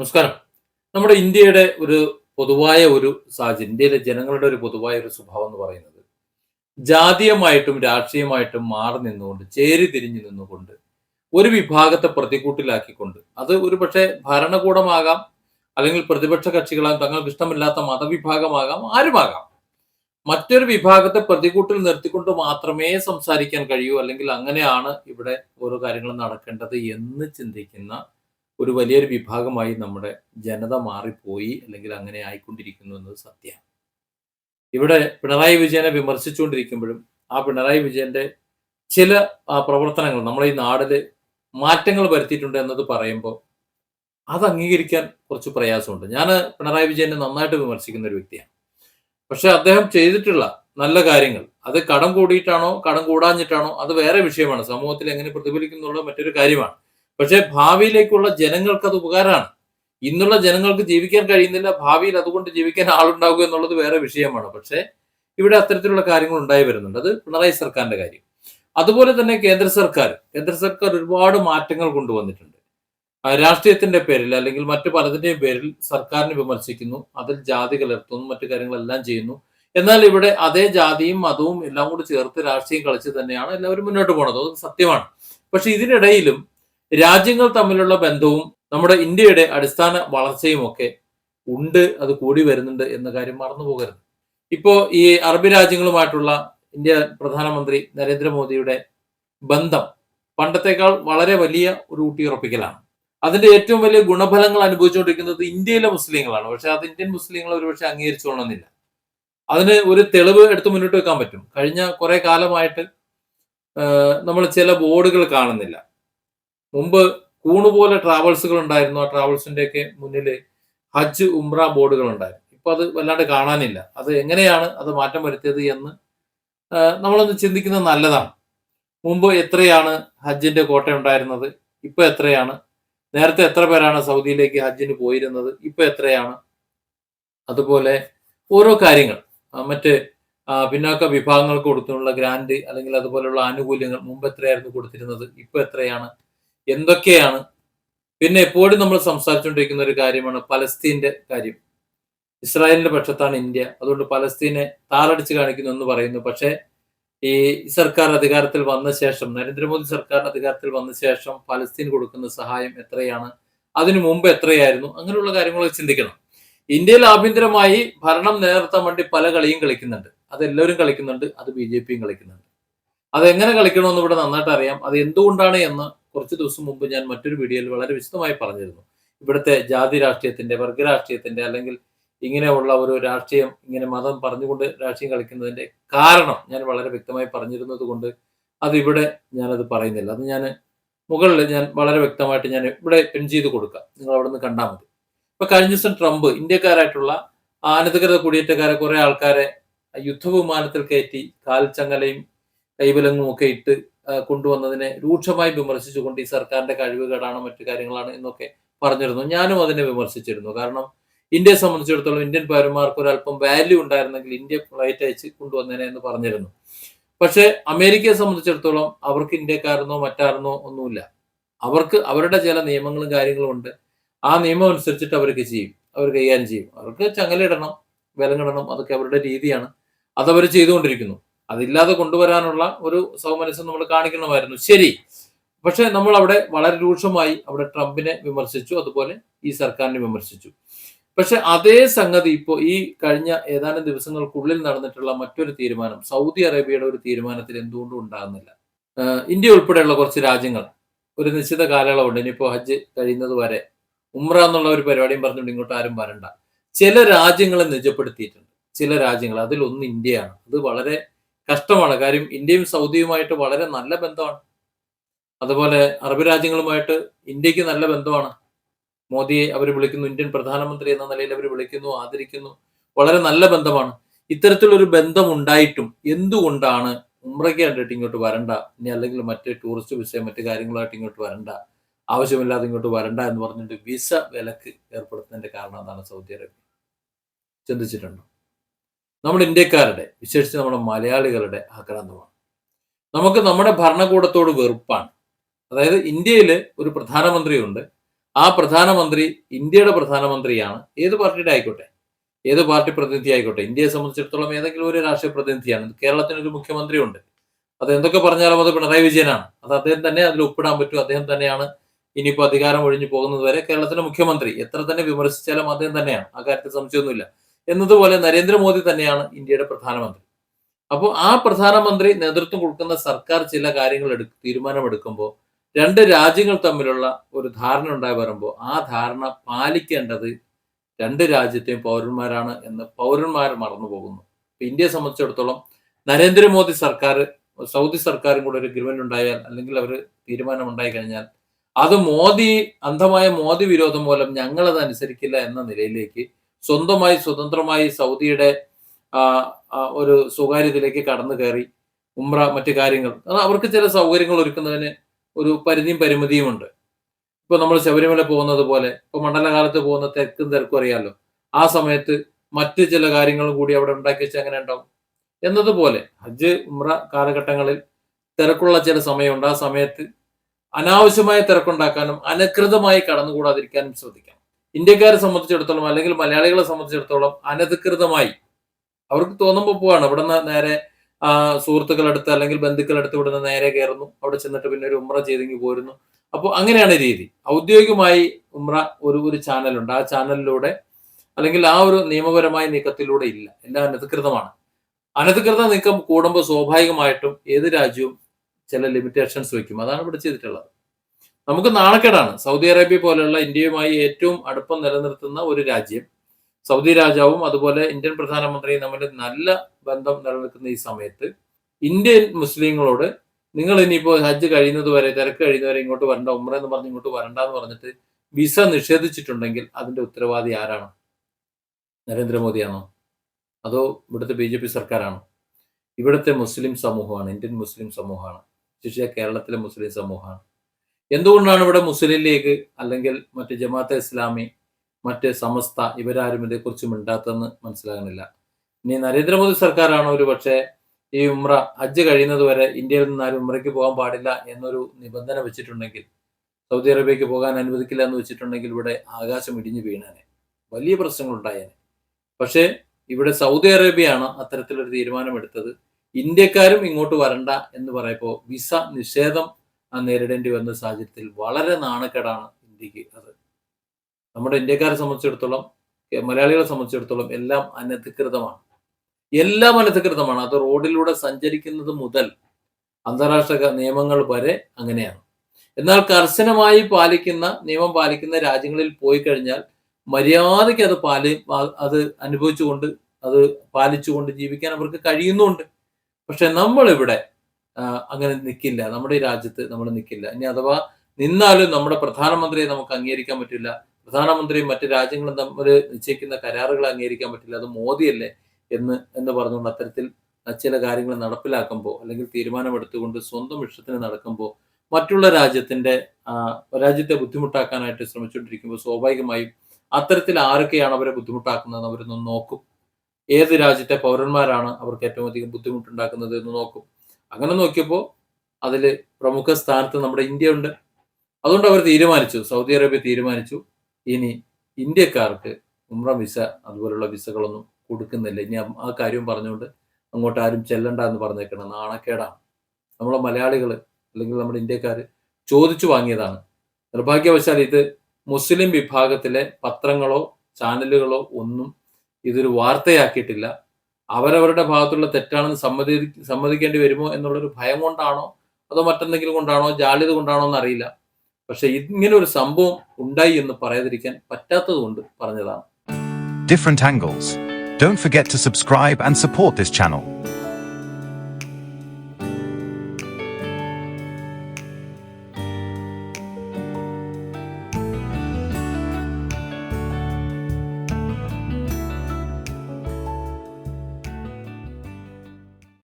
നമസ്കാരം. നമ്മുടെ ഇന്ത്യയുടെ ഒരു പൊതുവായ ഒരു സാഹചര്യം ഇന്ത്യയിലെ ജനങ്ങളുടെ ഒരു പൊതുവായ ഒരു സ്വഭാവം എന്ന് പറയുന്നത് ജാതീയമായിട്ടും രാഷ്ട്രീയമായിട്ടും മാറി നിന്നുകൊണ്ട് ചേരി തിരിഞ്ഞു നിന്നുകൊണ്ട് ഒരു വിഭാഗത്തെ പ്രതികൂട്ടിലാക്കിക്കൊണ്ട് അത് ഒരു പക്ഷേ ഭരണകൂടമാകാം അല്ലെങ്കിൽ പ്രതിപക്ഷ കക്ഷികളാകാം തങ്ങൾക്ക് ഇഷ്ടമില്ലാത്ത മതവിഭാഗമാകാം ആരുമാകാം. മറ്റൊരു വിഭാഗത്തെ പ്രതികൂട്ടിൽ നിർത്തിക്കൊണ്ട് മാത്രമേ സംസാരിക്കാൻ കഴിയൂ അല്ലെങ്കിൽ അങ്ങനെയാണ് ഇവിടെ ഓരോ കാര്യങ്ങളും നടക്കേണ്ടത് എന്ന് ചിന്തിക്കുന്ന ഒരു വലിയൊരു വിഭാഗമായി നമ്മുടെ ജനത മാറിപ്പോയി അല്ലെങ്കിൽ അങ്ങനെ ആയിക്കൊണ്ടിരിക്കുന്നു എന്നത് സത്യമാണ്. ഇവിടെ പിണറായി വിജയനെ വിമർശിച്ചുകൊണ്ടിരിക്കുമ്പോഴും ആ പിണറായി വിജയന്റെ ചില പ്രവർത്തനങ്ങൾ നമ്മളെ ഈ നാടിൽ മാറ്റങ്ങൾ വരുത്തിയിട്ടുണ്ട് എന്നത് പറയുമ്പോൾ അത് അംഗീകരിക്കാൻ കുറച്ച് പ്രയാസമുണ്ട്. ഞാൻ പിണറായി വിജയനെ നന്നായിട്ട് വിമർശിക്കുന്ന ഒരു വ്യക്തിയാണ്. പക്ഷെ അദ്ദേഹം ചെയ്തിട്ടുള്ള നല്ല കാര്യങ്ങൾ അത് കടം കൂടിയിട്ടാണോ കടം കൂടാഞ്ഞിട്ടാണോ അത് വേറെ വിഷയമാണ്. സമൂഹത്തിൽ എങ്ങനെ പ്രതിഫലിക്കുന്നുള്ള മറ്റൊരു കാര്യമാണ്. പക്ഷെ ഭാവിയിലേക്കുള്ള ജനങ്ങൾക്ക് അത് ഉപകാരമാണ്. ഇന്നുള്ള ജനങ്ങൾക്ക് ജീവിക്കാൻ കഴിയുന്നില്ല. ഭാവിയിൽ അതുകൊണ്ട് ജീവിക്കാൻ ആളുണ്ടാവുക എന്നുള്ളത് വേറെ വിഷയമാണ്. പക്ഷേ ഇവിടെ അത്തരത്തിലുള്ള കാര്യങ്ങൾ ഉണ്ടായി വരുന്നുണ്ട്. അത് പിണറായി സർക്കാരിന്റെ കാര്യം. അതുപോലെ തന്നെ കേന്ദ്ര സർക്കാർ. കേന്ദ്ര സർക്കാർ ഒരുപാട് മാറ്റങ്ങൾ കൊണ്ടുവന്നിട്ടുണ്ട്. രാഷ്ട്രീയത്തിന്റെ പേരിൽ അല്ലെങ്കിൽ മറ്റു പലതിന്റെയും പേരിൽ സർക്കാരിനെ വിമർശിക്കുന്നു. അതിൽ ജാതി കലർത്തുന്നു. മറ്റു കാര്യങ്ങളെല്ലാം ചെയ്യുന്നു. എന്നാൽ ഇവിടെ അതേ ജാതിയും മതവും എല്ലാം കൂടി ചേർത്ത് രാഷ്ട്രീയം കളിച്ച് തന്നെയാണ് എല്ലാവരും മുന്നോട്ട് പോണത്. അത് സത്യമാണ്. പക്ഷെ ഇതിനിടയിലും രാജ്യങ്ങൾ തമ്മിലുള്ള ബന്ധവും നമ്മുടെ ഇന്ത്യയുടെ അടിസ്ഥാന വളർച്ചയും ഒക്കെ ഉണ്ട് അത് കൂടി വരുന്നുണ്ട് എന്ന കാര്യം മറന്നു പോകരുത്. ഇപ്പോ ഈ അറബ് രാജ്യങ്ങളുമായിട്ടുള്ള ഇന്ത്യ പ്രധാനമന്ത്രി നരേന്ദ്രമോദിയുടെ ബന്ധം പണ്ടത്തേക്കാൾ വളരെ വലിയ ഒരു ഊട്ടിയുറപ്പിക്കലാണ്. അതിന്റെ ഏറ്റവും വലിയ ഗുണഫലങ്ങൾ അനുഭവിച്ചുകൊണ്ടിരിക്കുന്നത് ഇന്ത്യയിലെ മുസ്ലിങ്ങളാണ്. പക്ഷെ അത് ഇന്ത്യൻ മുസ്ലിങ്ങൾ ഒരുപക്ഷെ അംഗീകരിച്ചോളണമെന്നില്ല അതിന് ഒരു തെളിവ് എടുത്ത് മുന്നോട്ട് വെക്കാൻ പറ്റും. കഴിഞ്ഞ കുറെ കാലമായിട്ട് നമ്മൾ ചില ബോർഡുകൾ കാണുന്നില്ല. മുമ്പ് കൂണുപോലെ ട്രാവൽസുകൾ ഉണ്ടായിരുന്നു. ആ ട്രാവൽസിന്റെ ഒക്കെ മുന്നിൽ ഹജ്ജ് ഉംറ ബോർഡുകൾ ഉണ്ടായിരുന്നു. ഇപ്പൊ അത് വല്ലാണ്ട് കാണാനില്ല. അത് എങ്ങനെയാണ് അത് മാറ്റം വരുത്തിയത് എന്ന് നമ്മളൊന്ന് ചിന്തിക്കുന്നത് നല്ലതാണ്. മുമ്പ് എത്രയാണ് ഹജ്ജിന്റെ കോട്ട ഉണ്ടായിരുന്നത്? ഇപ്പൊ എത്രയാണ്? നേരത്തെ എത്ര പേരാണ് സൗദിയിലേക്ക് ഹജ്ജിന് പോയിരുന്നത്? ഇപ്പൊ എത്രയാണ്? അതുപോലെ ഓരോ കാര്യങ്ങൾ മറ്റ് പിന്നാക്ക വിഭാഗങ്ങൾക്ക് കൊടുത്തുള്ള ഗ്രാൻഡ് അല്ലെങ്കിൽ അതുപോലെയുള്ള ആനുകൂല്യങ്ങൾ മുമ്പ് എത്രയായിരുന്നു കൊടുത്തിരുന്നത്? ഇപ്പൊ എത്രയാണ്? എന്തൊക്കെയാണ്? പിന്നെ എപ്പോഴും നമ്മൾ സംസാരിച്ചുകൊണ്ടിരിക്കുന്ന ഒരു കാര്യമാണ് പലസ്തീന്റെ കാര്യം. ഇസ്രായേലിന്റെ പക്ഷത്താണ് ഇന്ത്യ. അതുകൊണ്ട് പലസ്തീനെ താറടിച്ച് കാണിക്കുന്നു എന്ന് പറയുന്നു. പക്ഷേ ഈ സർക്കാർ അധികാരത്തിൽ വന്ന ശേഷം നരേന്ദ്രമോദി സർക്കാർ അധികാരത്തിൽ വന്ന ശേഷം പലസ്തീൻ കൊടുക്കുന്ന സഹായം എത്രയാണ്? അതിനു മുമ്പ് എത്രയായിരുന്നു? അങ്ങനെയുള്ള കാര്യങ്ങളൊക്കെ ചിന്തിക്കണം. ഇന്ത്യയിൽ ആഭ്യന്തരമായി ഭരണം നിലനിർത്താൻ വേണ്ടി പല കളിയും കളിക്കുന്നുണ്ട്. അത് എല്ലാവരും കളിക്കുന്നുണ്ട്. അത് ബി ജെ പിയും കളിക്കുന്നുണ്ട്. അതെങ്ങനെ കളിക്കണമെന്ന് ഇവിടെ നന്നായിട്ട് അറിയാം. അത് എന്തുകൊണ്ടാണ് എന്ന് കുറച്ച് ദിവസം മുമ്പ് ഞാൻ മറ്റൊരു വീഡിയോയിൽ വളരെ വിശദമായി പറഞ്ഞിരുന്നു. ഇവിടുത്തെ ജാതി രാഷ്ട്രീയത്തിന്റെ വർഗ രാഷ്ട്രീയത്തിന്റെ അല്ലെങ്കിൽ ഇങ്ങനെയുള്ള ഒരു രാഷ്ട്രീയം ഇങ്ങനെ മതം പറഞ്ഞുകൊണ്ട് രാഷ്ട്രീയം കളിക്കുന്നതിന്റെ കാരണം ഞാൻ വളരെ വ്യക്തമായി പറഞ്ഞിരുന്നത് കൊണ്ട് അതിവിടെ ഞാനത് പറയുന്നില്ല. അത് ഞാൻ മുകളിൽ ഞാൻ വളരെ വ്യക്തമായിട്ട് ഞാൻ ഇവിടെ പിൻ ചെയ്ത് കൊടുക്കാം. നിങ്ങൾ അവിടെ നിന്ന് കണ്ടാൽ മതി. ഇപ്പൊ കഴിഞ്ഞ ദിവസം ട്രംപ് ഇന്ത്യക്കാരായിട്ടുള്ള അനധികൃത കുടിയേറ്റക്കാരെ കുറെ ആൾക്കാരെ യുദ്ധവിമാനത്തിൽ കയറ്റി കാൽച്ചങ്ങലയും കൈവിലങ്ങും ഒക്കെ ഇട്ട് കൊണ്ടുവന്നതിനെ രൂക്ഷമായി വിമർശിച്ചുകൊണ്ട് ഈ സർക്കാരിന്റെ കഴിവുകേടാണ് മറ്റു കാര്യങ്ങളാണ് എന്നൊക്കെ പറഞ്ഞിരുന്നു. ഞാനും അതിനെ വിമർശിച്ചിരുന്നു. കാരണം ഇന്ത്യയെ സംബന്ധിച്ചിടത്തോളം ഇന്ത്യൻ പൗരന്മാർക്ക് ഒരല്പം വാല്യൂ ഉണ്ടായിരുന്നെങ്കിൽ ഇന്ത്യ ഫ്ലൈറ്റ് അയച്ച് കൊണ്ടുവന്നേനെ എന്ന് പറഞ്ഞിരുന്നു. പക്ഷെ അമേരിക്കയെ സംബന്ധിച്ചിടത്തോളം അവർക്ക് ഇന്ത്യക്കാരെന്നോ മറ്റാരെന്നോ ഒന്നുമില്ല. അവർക്ക് അവരുടെ ചില നിയമങ്ങളും കാര്യങ്ങളും ഉണ്ട്. ആ നിയമം അനുസരിച്ചിട്ട് അവർക്ക് ചെയ്യും. അവർ കൈകാര്യം ചെയ്യും. അവർക്ക് ചങ്ങലിടണം വിലങ്ങിടണം അതൊക്കെ അവരുടെ രീതിയാണ്. അതവർ ചെയ്തുകൊണ്ടിരിക്കുന്നു. അതില്ലാതെ കൊണ്ടുവരാനുള്ള ഒരു സൗമനസ്സം നമ്മൾ കാണിക്കണമായിരുന്നു. ശരി. പക്ഷെ നമ്മൾ അവിടെ വളരെ രൂക്ഷമായി അവിടെ ട്രംപിനെ വിമർശിച്ചു അതുപോലെ ഈ സർക്കാരിനെ വിമർശിച്ചു. പക്ഷെ അതേ സംഗതി ഇപ്പോൾ ഈ കഴിഞ്ഞ ഏതാനും ദിവസങ്ങൾക്കുള്ളിൽ നടന്നിട്ടുള്ള മറ്റൊരു തീരുമാനം സൗദി അറേബ്യയുടെ ഒരു തീരുമാനത്തിൽ എന്തുകൊണ്ടും ഉണ്ടാകുന്നില്ല. ഇന്ത്യ ഉൾപ്പെടെയുള്ള കുറച്ച് രാജ്യങ്ങൾ ഒരു നിശ്ചിത കാലയളവുണ്ട്. ഇനിയിപ്പോൾ ഹജ്ജ് കഴിയുന്നത് വരെ ഉമ്ര എന്നുള്ള ഒരു പരിപാടിയും പറഞ്ഞുകൊണ്ട് ഇങ്ങോട്ട് ആരും വരണ്ട. ചില രാജ്യങ്ങളെ നിജപ്പെടുത്തിയിട്ടുണ്ട്. ചില രാജ്യങ്ങൾ അതിലൊന്ന് ഇന്ത്യയാണ്. അത് വളരെ കഷ്ടമാണ്. കാര്യം ഇന്ത്യയും സൗദിയുമായിട്ട് വളരെ നല്ല ബന്ധമാണ്. അതുപോലെ അറബ് രാജ്യങ്ങളുമായിട്ട് ഇന്ത്യയ്ക്ക് നല്ല ബന്ധമാണ്. മോദിയെ അവർ വിളിക്കുന്നു ഇന്ത്യൻ പ്രധാനമന്ത്രി എന്ന നിലയിൽ അവർ വിളിക്കുന്നു ആദരിക്കുന്നു. വളരെ നല്ല ബന്ധമാണ്. ഇത്തരത്തിലൊരു ബന്ധം ഉണ്ടായിട്ടും എന്തുകൊണ്ടാണ് ഉമ്രയ്ക്ക് കണ്ടിട്ട് ഇങ്ങോട്ട് വരണ്ട? ഇനി അല്ലെങ്കിൽ മറ്റ് ടൂറിസ്റ്റ് വിസയോ മറ്റു കാര്യങ്ങളായിട്ട് ഇങ്ങോട്ട് വരണ്ട. ആവശ്യമില്ലാതെ ഇങ്ങോട്ട് വരണ്ട എന്ന് പറഞ്ഞിട്ട് വിസ വിലക്ക് ഏർപ്പെടുത്തുന്നതിന്റെ കാരണം എന്താണ് സൗദി അറേബ്യ. ചിന്തിച്ചിട്ടുണ്ടോ? നമ്മുടെ ഇന്ത്യക്കാരുടെ വിശേഷിച്ച് നമ്മുടെ മലയാളികളുടെ ആക്രാന്തമാണ്. നമുക്ക് നമ്മുടെ ഭരണകൂടത്തോട് വെറുപ്പാണ്. അതായത് ഇന്ത്യയിൽ ഒരു പ്രധാനമന്ത്രിയുണ്ട്. ആ പ്രധാനമന്ത്രി ഇന്ത്യയുടെ പ്രധാനമന്ത്രിയാണ്. ഏത് പാർട്ടിയുടെ ആയിക്കോട്ടെ? ഏത് പാർട്ടി പ്രതിനിധി ആയിക്കോട്ടെ? ഇന്ത്യയെ സംബന്ധിച്ചിടത്തോളം ഏതെങ്കിലും ഒരു രാഷ്ട്രീയ പ്രതിനിധിയാണ്. കേരളത്തിനൊരു മുഖ്യമന്ത്രിയുണ്ട്. അത് എന്തൊക്കെ പറഞ്ഞാലും അത് പിണറായി വിജയനാണ്. അത് അദ്ദേഹം തന്നെ അതിൽ ഒപ്പിടാൻ പറ്റും. അദ്ദേഹം തന്നെയാണ് ഇനിയിപ്പോൾ അധികാരം ഒഴിഞ്ഞു പോകുന്നത് വരെ കേരളത്തിലെ മുഖ്യമന്ത്രി. എത്ര തന്നെ വിമർശിച്ചാലും അദ്ദേഹം തന്നെയാണ്. ആ കാര്യത്തിൽ സംശയമൊന്നുമില്ല. എന്നതുപോലെ നരേന്ദ്രമോദി തന്നെയാണ് ഇന്ത്യയുടെ പ്രധാനമന്ത്രി. അപ്പോൾ ആ പ്രധാനമന്ത്രി നേതൃത്വം കൊടുക്കുന്ന സർക്കാർ ചില കാര്യങ്ങൾ എടു തീരുമാനമെടുക്കുമ്പോൾ രണ്ട് രാജ്യങ്ങൾ തമ്മിലുള്ള ഒരു ധാരണ ഉണ്ടായി വരുമ്പോൾ ആ ധാരണ പാലിക്കേണ്ടത് രണ്ട് രാജ്യത്തെയും പൗരന്മാരാണ് എന്ന് പൗരന്മാർ മറന്നു പോകുന്നു. ഇന്ത്യയെ സംബന്ധിച്ചിടത്തോളം നരേന്ദ്രമോദി സർക്കാർ സൗദി സർക്കാരും കൂടെ ഒരു അഗ്രിമെന്റ് ഉണ്ടായാൽ അല്ലെങ്കിൽ അവർ തീരുമാനം ഉണ്ടായി കഴിഞ്ഞാൽ അത് മോദി അന്ധമായ മോദി വിരോധം മൂലം ഞങ്ങളത് അനുസരിക്കില്ല എന്ന നിലയിലേക്ക് സ്വന്തമായി സ്വതന്ത്രമായി സൗദിയുടെ ഒരു സ്വകാര്യത്തിലേക്ക് കടന്നു കയറി ഉമ്ര മറ്റു കാര്യങ്ങൾ. അവർക്ക് ചില സൗകര്യങ്ങൾ ഒരുക്കുന്നതിന് ഒരു പരിധിയും പരിമിതിയും ഉണ്ട്. ഇപ്പൊ നമ്മൾ ശബരിമല പോകുന്നത് പോലെ ഇപ്പൊ മണ്ഡലകാലത്ത് പോകുന്ന തെക്കും തിരക്കും അറിയാലോ. ആ സമയത്ത് മറ്റ് ചില കാര്യങ്ങളും കൂടി അവിടെ ഉണ്ടാക്കി വെച്ചാൽ എങ്ങനെ ഉണ്ടാവും? എന്നതുപോലെ ഹജ്ജ് ഉമ്ര കാലഘട്ടങ്ങളിൽ തിരക്കുള്ള ചില സമയമുണ്ട്. ആ സമയത്ത് അനാവശ്യമായ തിരക്കുണ്ടാക്കാനും അനധികൃതമായി കടന്നുകൂടാതിരിക്കാനും ശ്രദ്ധിക്കണം. ഇന്ത്യക്കാരെ സംബന്ധിച്ചിടത്തോളം അല്ലെങ്കിൽ മലയാളികളെ സംബന്ധിച്ചിടത്തോളം അനധികൃതമായി അവർക്ക് തോന്നുമ്പോൾ പോവാണ്. ഇവിടെ നിന്ന് നേരെ സുഹൃത്തുക്കളടുത്ത് അല്ലെങ്കിൽ ബന്ധുക്കളടുത്ത് ഇവിടെ നിന്ന് നേരെ കയറുന്നു. അവിടെ ചെന്നിട്ട് പിന്നെ ഒരു ഉമ്ര ചെയ്തെങ്കിൽ പോരുന്നു. അപ്പോൾ അങ്ങനെയാണ് രീതി. ഔദ്യോഗികമായി ഉമ്ര ഒരു ഒരു ചാനലുണ്ട്. ആ ചാനലിലൂടെ അല്ലെങ്കിൽ ആ ഒരു നിയമപരമായ നീക്കത്തിലൂടെ ഇല്ല. എല്ലാം അനധികൃതമാണ്. അനധികൃത നീക്കം കൂടുമ്പോൾ സ്വാഭാവികമായിട്ടും ഏത് രാജ്യവും ചില ലിമിറ്റേഷൻസ് വയ്ക്കും. അതാണ് ഇവിടെ ചെയ്തിട്ടുള്ളത്. നമുക്ക് നാണക്കേടാണ്. സൗദി അറേബ്യ പോലെയുള്ള ഇന്ത്യയുമായി ഏറ്റവും അടുപ്പം നിലനിർത്തുന്ന ഒരു രാജ്യം. സൗദി രാജാവും അതുപോലെ ഇന്ത്യൻ പ്രധാനമന്ത്രിയും തമ്മിൽ നല്ല ബന്ധം നിലനിൽക്കുന്ന ഈ സമയത്ത് ഇന്ത്യൻ മുസ്ലിങ്ങളോട് നിങ്ങൾ ഇനിയിപ്പോ ഹജ്ജ് കഴിയുന്നത് വരെ തിരക്ക് കഴിയുന്നവരെ ഇങ്ങോട്ട് വരണ്ട ഉമ്ര എന്ന് പറഞ്ഞ് ഇങ്ങോട്ട് വരണ്ട എന്ന് പറഞ്ഞിട്ട് വിസ നിഷേധിച്ചിട്ടുണ്ടെങ്കിൽ അതിന്റെ ഉത്തരവാദി ആരാണ്? നരേന്ദ്രമോദിയാണോ? അതോ ഇവിടുത്തെ ബി ജെ പി സർക്കാരാണോ? ഇവിടുത്തെ മുസ്ലിം സമൂഹമാണ് ഇന്ത്യൻ മുസ്ലിം സമൂഹമാണ് ശിഷ്യ കേരളത്തിലെ മുസ്ലിം സമൂഹമാണ്. എന്തുകൊണ്ടാണ് ഇവിടെ മുസ്ലിം ലീഗ് അല്ലെങ്കിൽ മറ്റ് ജമാഅത്തെ ഇസ്ലാമി മറ്റ് സമസ്ത ഇവരാരും ഇതേക്കുറിച്ച് മിണ്ടാത്തതെന്ന് മനസ്സിലാകുന്നില്ല. ഇനി നരേന്ദ്രമോദി സർക്കാരാണോ ഒരു പക്ഷേ ഈ ഉമ്ര ഹജ്ജ് കഴിയുന്നത് വരെ ഇന്ത്യയിൽ നിന്ന് ആരും ഉമ്രയ്ക്ക് പോകാൻ പാടില്ല എന്നൊരു നിബന്ധന വെച്ചിട്ടുണ്ടെങ്കിൽ സൗദി അറേബ്യക്ക് പോകാൻ അനുവദിക്കില്ല എന്ന് വെച്ചിട്ടുണ്ടെങ്കിൽ ഇവിടെ ആകാശം ഇടിഞ്ഞു വീണേനെ. വലിയ പ്രശ്നങ്ങൾ ഉണ്ടായേനെ. പക്ഷേ ഇവിടെ സൗദി അറേബ്യയാണ് അത്തരത്തിലൊരു തീരുമാനമെടുത്തത്. ഇന്ത്യക്കാരും ഇങ്ങോട്ട് വരണ്ട എന്ന് പറയപ്പോ വിസ നിഷേധം നേരിടേണ്ടി വന്ന സാഹചര്യത്തിൽ വളരെ നാണക്കേടാണ് ഇന്ത്യയ്ക്ക് അത്. നമ്മുടെ ഇന്ത്യക്കാരെ സംബന്ധിച്ചിടത്തോളം മലയാളികളെ സംബന്ധിച്ചിടത്തോളം എല്ലാം അനധികൃതമാണ്. എല്ലാം അനധികൃതമാണ്. അത് റോഡിലൂടെ സഞ്ചരിക്കുന്നത് മുതൽ അന്താരാഷ്ട്ര നിയമങ്ങൾ വരെ അങ്ങനെയാണ്. എന്നാൽ കർശനമായി പാലിക്കുന്ന നിയമം പാലിക്കുന്ന രാജ്യങ്ങളിൽ പോയി കഴിഞ്ഞാൽ മര്യാദയ്ക്ക് അത് പാലി അത് അനുഭവിച്ചുകൊണ്ട് അത് പാലിച്ചുകൊണ്ട് ജീവിക്കാൻ അവർക്ക് കഴിയുന്നുണ്ട്. പക്ഷെ നമ്മളിവിടെ അങ്ങനെ നിൽക്കില്ല നമ്മുടെ ഈ രാജ്യത്ത് നമ്മൾ നിൽക്കില്ല ഇനി അഥവാ നിന്നാലും നമ്മുടെ പ്രധാനമന്ത്രിയെ നമുക്ക് അംഗീകരിക്കാൻ പറ്റില്ല. പ്രധാനമന്ത്രിയും മറ്റ് രാജ്യങ്ങളും തമ്മിൽ നിശ്ചയിക്കുന്ന കരാറുകൾ അംഗീകരിക്കാൻ പറ്റില്ല. അത് മോദിയല്ലേ എന്ന് എന്ന് പറഞ്ഞുകൊണ്ട് അത്തരത്തിൽ ചില കാര്യങ്ങൾ നടപ്പിലാക്കുമ്പോൾ അല്ലെങ്കിൽ തീരുമാനമെടുത്തുകൊണ്ട് സ്വന്തം ഇഷ്ടത്തിന് നടക്കുമ്പോൾ മറ്റുള്ള രാജ്യത്തിന്റെ രാജ്യത്തെ ബുദ്ധിമുട്ടാക്കാനായിട്ട് ശ്രമിച്ചുകൊണ്ടിരിക്കുമ്പോൾ സ്വാഭാവികമായും അത്തരത്തിൽ ആരൊക്കെയാണ് അവരെ ബുദ്ധിമുട്ടാക്കുന്നത് അവരൊന്നും നോക്കും. ഏത് രാജ്യത്തെ പൗരന്മാരാണ് അവർക്ക് ഏറ്റവും അധികം ബുദ്ധിമുട്ടുണ്ടാക്കുന്നത് എന്ന് നോക്കും. അങ്ങനെ നോക്കിയപ്പോൾ അതിൽ പ്രമുഖ സ്ഥാനത്ത് നമ്മുടെ ഇന്ത്യ ഉണ്ട് അതുകൊണ്ട് അവർ തീരുമാനിച്ചു സൗദി അറേബ്യ തീരുമാനിച്ചു ഇനി ഇന്ത്യക്കാർക്ക് ഉമ്ര വിസ അതുപോലുള്ള വിസകളൊന്നും കൊടുക്കുന്നില്ല. ഇനി ആ- കാര്യം പറഞ്ഞുകൊണ്ട് അങ്ങോട്ട് ആരും ചെല്ലണ്ട എന്ന് പറഞ്ഞേക്കണം നാണക്കേടാണ്. നമ്മളെ മലയാളികൾ അല്ലെങ്കിൽ നമ്മുടെ ഇന്ത്യക്കാർ ചോദിച്ചു വാങ്ങിയതാണ്. നിർഭാഗ്യവശാൽ ഇത് മുസ്ലിം വിഭാഗത്തിലെ പത്രങ്ങളോ ചാനലുകളോ ഒന്നും ഇതൊരു വാർത്തയാക്കിയിട്ടില്ല. അവരവരുടെ ഭാഗത്തുള്ള തെറ്റാണെന്ന് സമ്മതി സമ്മതിക്കേണ്ടി വരുമോ എന്നുള്ളൊരു ഭയം കൊണ്ടാണോ? അതോ മറ്റെന്തെങ്കിലും കൊണ്ടാണോ? ജാള്യത കൊണ്ടാണോ എന്നറിയില്ല. പക്ഷെ ഇങ്ങനെ ഒരു സംഭവം ഉണ്ടായി എന്ന് പറയാതിരിക്കാൻ പറ്റാത്തത് കൊണ്ട് പറഞ്ഞതാണ്. Different angles Don't forget subscribe and support support channel.